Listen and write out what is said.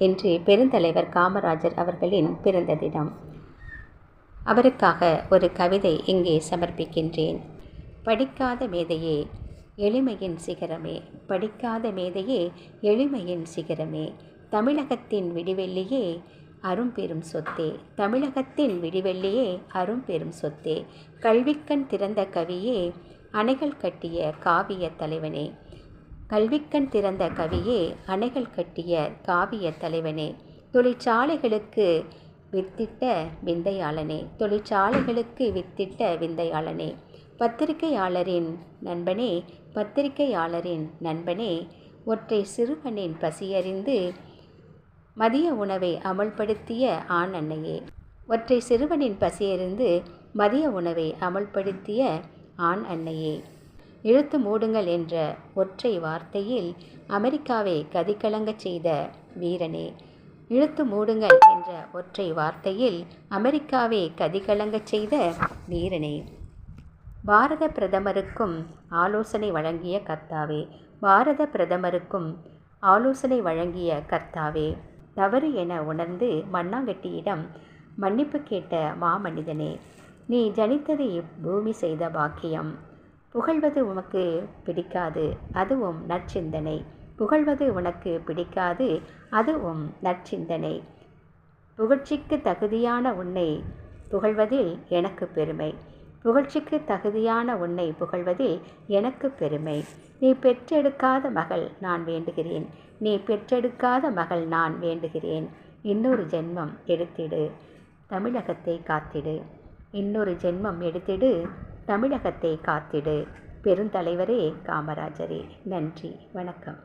என்று பெருந்தலைவர் காமராஜர் அவர்களின் பிறந்த தினம். அவருக்காக ஒரு கவிதை இங்கே சமர்ப்பிக்கின்றேன். படிக்காத மேதையே எளிமையின் சிகரமே. படிக்காத மேதையே எளிமையின் சிகரமே. தமிழகத்தின் விடிவெள்ளியே அரும்பெரும் சொத்தே. தமிழகத்தின் விடிவெள்ளியே அரும்பெரும் சொத்தே. கல்விக்கண் திறந்த கவியே அணைகள் கட்டிய காவிய தலைவனே. கல்விக்கண் திறந்த கவியே அணைகள் கட்டிய காவிய தலைவனே தொழிற்சாலைகளுக்கு வித்திட்ட விந்தையாளனே தொழிற்சாலைகளுக்கு வித்திட்ட விந்தையாளனே பத்திரிகையாளரின் நண்பனே பத்திரிகையாளரின் நண்பனே ஒற்றை சிறுவனின் பசியறிந்து மதிய உணவை அமல்படுத்திய ஆண் அன்னையே ஒற்றை சிறுவனின் பசியறிந்து மதிய உணவை அமல்படுத்திய ஆண் அன்னையே இழுத்து மூடுங்கள் என்ற ஒற்றை வார்த்தையில் அமெரிக்காவை கதிகலங்கச் செய்த வீரனே. இழுத்து மூடுங்கள் என்ற ஒற்றை வார்த்தையில் அமெரிக்காவை கதிகலங்கச் செய்த வீரனே. பாரத பிரதமருக்கும் ஆலோசனை வழங்கிய கர்த்தாவே. பாரத பிரதமருக்கும் ஆலோசனை வழங்கிய கர்த்தாவே. தவறு என உணர்ந்து மண்ணாங்கட்டியிடம் மன்னிப்பு கேட்ட மாமனிதனே நீ ஜனித்தது இப்பூமி செய்த பாக்கியம். புகழ்வது உனக்கு பிடிக்காது அதுவும் நற்சிந்தனை. புகழ்வது உனக்கு பிடிக்காது அதுவும் நற்சிந்தனை. புகழ்ச்சிக்கு தகுதியான உன்னை புகழ்வதில் எனக்கு பெருமை. புகழ்ச்சிக்கு தகுதியான உன்னை புகழ்வதில் எனக்கு பெருமை. நீ பெற்றெடுக்காத மகள் நான் வேண்டுகிறேன். நீ பெற்றெடுக்காத மகள் நான் வேண்டுகிறேன். இன்னொரு ஜென்மம் எடுத்திடு. தமிழகத்தை காத்திடு. இன்னொரு ஜென்மம் எடுத்திடு. தமிழகத்தை காத்திடு. பெருந்தலைவரே காமராஜரே. நன்றி. வணக்கம்.